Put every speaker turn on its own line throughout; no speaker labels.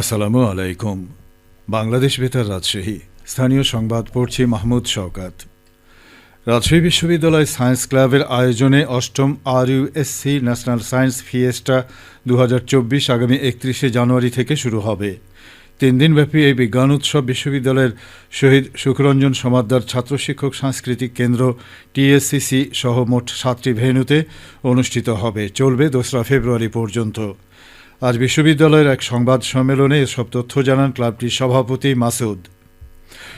আসসালামু আলাইকুম। বাংলাদেশ বেতার রাজশাহী। স্থানীয় সংবাদ পড়ছি মাহমুদ শওকাত। রাজশাহী বিশ্ববিদ্যালয় সায়েন্স ক্লাবের আয়োজনে অষ্টম আর ইউএসসি ন্যাশনাল সায়েন্স ফিয়েস্টা দু আগামী একত্রিশে জানুয়ারি থেকে শুরু হবে। তিন দিনব্যাপী এই বিজ্ঞান উৎসব বিশ্ববিদ্যালয়ের শহীদ সুখরঞ্জন সমাদ্দার ছাত্র শিক্ষক সাংস্কৃতিক কেন্দ্র টিএসসিসি সহ মোট সাতটি ভেন্যুতে অনুষ্ঠিত হবে। চলবে দোসরা ফেব্রুয়ারি পর্যন্ত। আজ বিশ্ববিদ্যালয়ের এক সংবাদ সম্মেলনে এসব তথ্য জানান ক্লাবটির সভাপতি মাসুদ।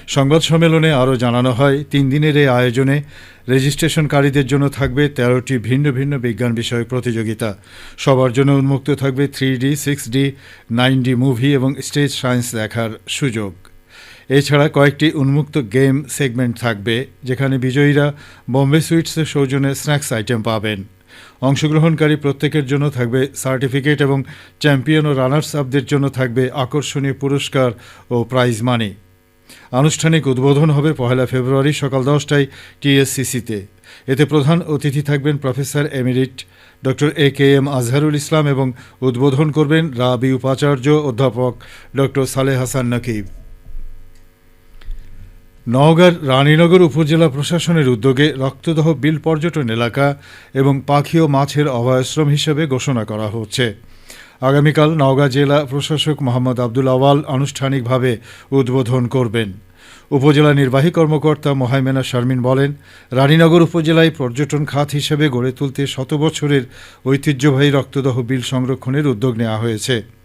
সংবাদ সম্মেলনে আরও জানানো হয়, তিন দিনের এই আয়োজনে রেজিস্ট্রেশনকারীদের জন্য থাকবে তেরোটি ভিন্ন ভিন্ন বিজ্ঞান বিষয়ক প্রতিযোগিতা। সবার জন্য উন্মুক্ত থাকবে three D six D nine D movie এবং স্টেজ সায়েন্স দেখার সুযোগ। এছাড়া কয়েকটি উন্মুক্ত গেম সেগমেন্ট থাকবে, যেখানে বিজয়ীরা বম্বে সুইটসের সৌজন্যে স্ন্যাক্স আইটেম পাবেন। অংশগ্রহণকারী প্রত্যেকের জন্য থাকবে সার্টিফিকেট এবং চ্যাম্পিয়ন ও রানার্স আপদের জন্য থাকবে আকর্ষণীয় পুরস্কার ও প্রাইজ মানি। আনুষ্ঠানিক উদ্বোধন হবে পহেলা ফেব্রুয়ারি সকাল দশটায় টিএসসিসিতে। এতে প্রধান অতিথি থাকবেন professor emeritus, doctor A K M Azharul Islam এবং উদ্বোধন করবেন রাবি উপাচার্য অধ্যাপক ডক্টর সালেহ হাসান নকিব। নওগাঁর রানীনগর উপজেলা প্রশাসনের উদ্যোগে রক্তদহ বিল পর্যটন এলাকা এবং পাখি ও মাছের অভয়াশ্রম হিসেবে ঘোষণা করা হচ্ছে। আগামীকাল নওগাঁ জেলা প্রশাসক মোহাম্মদ আব্দুল আওয়াল আনুষ্ঠানিকভাবে উদ্বোধন করবেন। উপজেলা নির্বাহী কর্মকর্তা মোহাইমেনা শারমিন বলেন, রানীনগর উপজেলায় পর্যটন খাত হিসেবে গড়ে তুলতে শত বছরের ঐতিহ্যবাহী রক্তদহ বিল সংরক্ষণের উদ্যোগ নেওয়া হয়েছে।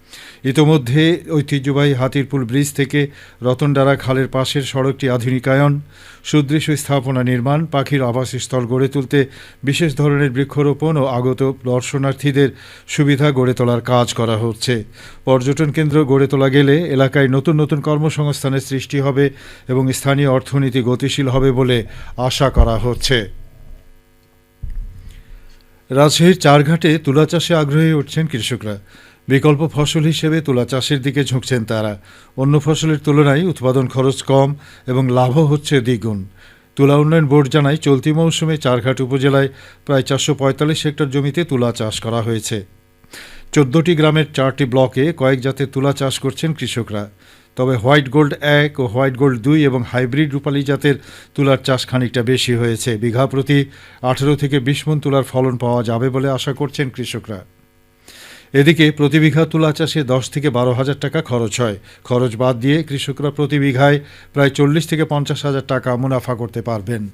ইতোমধ্যে ঐতিহ্যবাহী হাতিরপুল ব্রিজ থেকে রতনডারা খালের পাশের সড়কটি আধুনিকায়ন, সুদৃশ্য স্থাপনা নির্মাণ, পাখির আবাসস্থল গড়ে তুলতে বিশেষ ধরনের বৃক্ষরোপণ ও আগত দর্শনার্থীদের সুবিধা গড়ে তোলার কাজ করা হচ্ছে। পর্যটন কেন্দ্র গড়ে তোলা গেলে এলাকায় নতুন নতুন কর্মসংস্থানের সৃষ্টি হবে এবং স্থানীয় অর্থনীতি গতিশীল হবে বলে আশা করা হচ্ছে। রাজশাহীর চারঘাটে তুলা চাষে আগ্রহী উঠছেন কৃষকরা। বিকল্প ফসল হিসেবে তুলা চাষের দিকে ঝুঁকছেন তারা। অন্য ফসলের তুলনায় উৎপাদন খরচ কম এবং লাভও হচ্ছে দ্বিগুণ। তুলা উন্নয়ন বোর্ড জানায়, চলতি মৌসুমে চারঘাট উপজেলায় প্রায় চারশো পঁয়তাল্লিশ হেক্টর জমিতে তুলা চাষ করা হয়েছে। চোদ্দটি গ্রামের চারটি ব্লকে কয়েক জাতের তুলা চাষ করছেন কৃষকরা। তবে হোয়াইট গোল্ড এক ও হোয়াইট গোল্ড দুই এবং হাইব্রিড রূপালী জাতের তুলার চাষ খানিকটা বেশি হয়েছে। বিঘা প্রতি আঠেরো থেকে বিশ মন তুলার ফলন পাওয়া যাবে বলে আশা করছেন কৃষকরা। এদিকে প্রতি বিঘা তুলা চাষে দশ থেকে বারো হাজার টাকা খরচ হয়। খরচ বাদ দিয়ে কৃষকরা প্রতি বিঘায় প্রায় চল্লিশ থেকে পঞ্চাশ হাজার টাকা মুনাফা করতে পারবেন।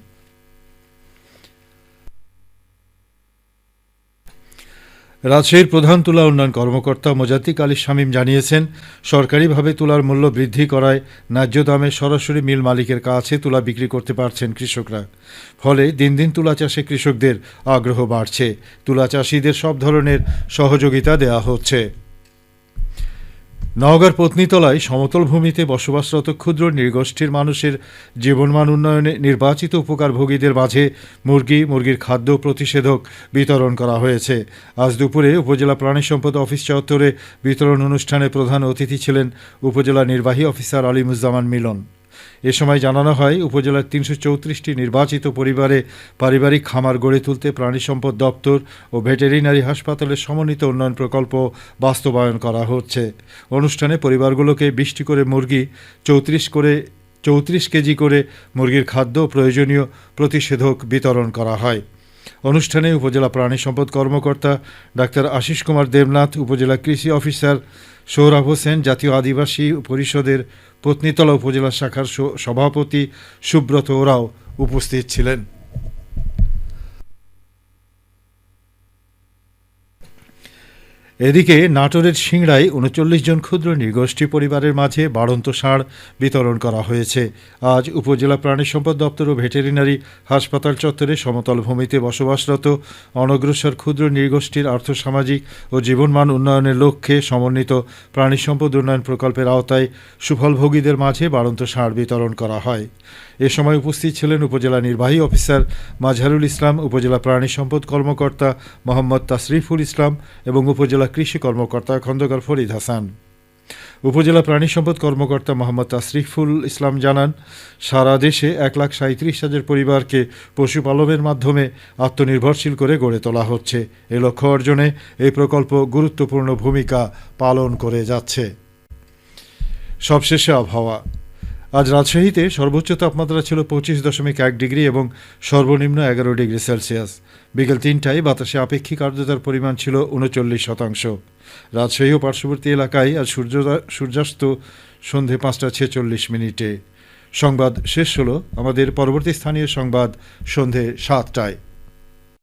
রাজশাহীর প্রধান তুলা উন্নয়ন কর্মকর্তা মোজাতিক আলী শামীম জানিয়েছেন, সরকারিভাবে তুলার মূল্য বৃদ্ধি করায় ন্যায্য দামে সরাসরি মিল মালিকের কাছে তুলা বিক্রি করতে পারছেন কৃষকরা। ফলে দিন দিন তুলা চাষে কৃষকদের আগ্রহ বাড়ছে। তুলা চাষিদের সব ধরনের সহযোগিতা দেওয়া হচ্ছে। নওগাঁর পত্নীতলায় সমতল ভূমিতে বসবাসরত ক্ষুদ্র নৃগোষ্ঠীর মানুষের জীবনমান উন্নয়নে নির্বাচিত উপকারভোগীদের মাঝে মুরগি, মুরগির খাদ্য প্রতিষেধক বিতরণ করা হয়েছে। আজ দুপুরে উপজেলা প্রাণী সম্পদ অফিস চত্বরে বিতরণ অনুষ্ঠানে প্রধান অতিথি ছিলেন উপজেলা নির্বাহী অফিসার আলিমুজ্জামান মিলন। এ সময় জানানো হয়, উপজেলার তিনশো চৌত্রিশটি নির্বাচিত পরিবারে পারিবারিক খামার গড়ে তুলতে প্রাণী সম্পদ দপ্তর ও ভেটেরিনারি হাসপাতালের সমন্বিত উন্নয়ন প্রকল্প বাস্তবায়ন করা হচ্ছে। অনুষ্ঠানে পরিবারগুলোকে বিশটি করে মুরগি, চৌত্রিশ করে, চৌত্রিশ কেজি করে মুরগির খাদ্য প্রয়োজনীয় প্রতিষেধক বিতরণ করা হয়। অনুষ্ঠানে উপজেলা প্রাণী সম্পদ কর্মকর্তা ডাক্তার আশিস কুমার দেবনাথ, উপজেলা কৃষি অফিসার সৌরভ হোসেন, জাতীয় আদিবাসী পরিষদের পত্নীতলা উপজেলা শাখার সভাপতি সুব্রত ওরাও উপস্থিত ছিলেন। এদিকে নাটোরের সিংড়ায় উনচল্লিশ জন ক্ষুদ্র নৃগোষ্ঠী পরিবারের মাঝে বাড়ন্ত ষাঁড় বিতরণ করা হয়েছে। আজ উপজেলা প্রাণী সম্পদ দপ্তর ও ভেটেরিনারি হাসপাতাল চত্বরে সমতল ভূমিতে বসবাসরত অনগ্রসর ক্ষুদ্র নৃগোষ্ঠীর আর্থসামাজিক ও জীবনমান উন্নয়নের লক্ষ্যে সমন্বিত প্রাণী সম্পদ উন্নয়ন প্রকল্পের আওতায় সুফলভোগীদের মাঝে বাড়ন্ত ষাঁড় বিতরণ করা হয়। এ সময় উপস্থিত ছিলেন উপজেলা নির্বাহী অফিসার মাজহারুল ইসলাম, উপজেলা প্রাণী সম্পদ কর্মকর্তা মোহাম্মদ তাসরিফুল ইসলাম এবং উপজেলা কৃষি কর্মকর্তা খন্দকার ফরিদ হাসান। উপজেলা প্রাণী সম্পদ কর্মকর্তা মোহাম্মদ তাসরিফুল ইসলাম জানান, সারা দেশে এক লাখ সাঁত্রিশ হাজার পরিবারকে পশুপালনের মাধ্যমে আত্মনির্ভরশীল করে গড়ে তোলা হচ্ছে। এ লক্ষ্য অর্জনে এই প্রকল্প গুরুত্বপূর্ণ ভূমিকা পালন করে যাচ্ছে। সবশেষে আবহাওয়া। আজ রাজশাহীতে সর্বোচ্চ তাপমাত্রা ছিল পঁচিশ দশমিক এক ডিগ্রি এবং সর্বনিম্ন এগারো ডিগ্রি সেলসিয়াস। বিকেল তিনটায় বাতাসে আপেক্ষিক আর্দ্রতার পরিমাণ ছিল উনচল্লিশ শতাংশ। রাজশাহী ও পার্শ্ববর্তী এলাকায় আজ সূর্য সূর্যাস্ত সন্ধে পাঁচটা ছেচল্লিশ মিনিটে। সংবাদ শেষ হলো আমাদের পরবর্তী স্থানীয় সংবাদ সন্ধে সাতটায়।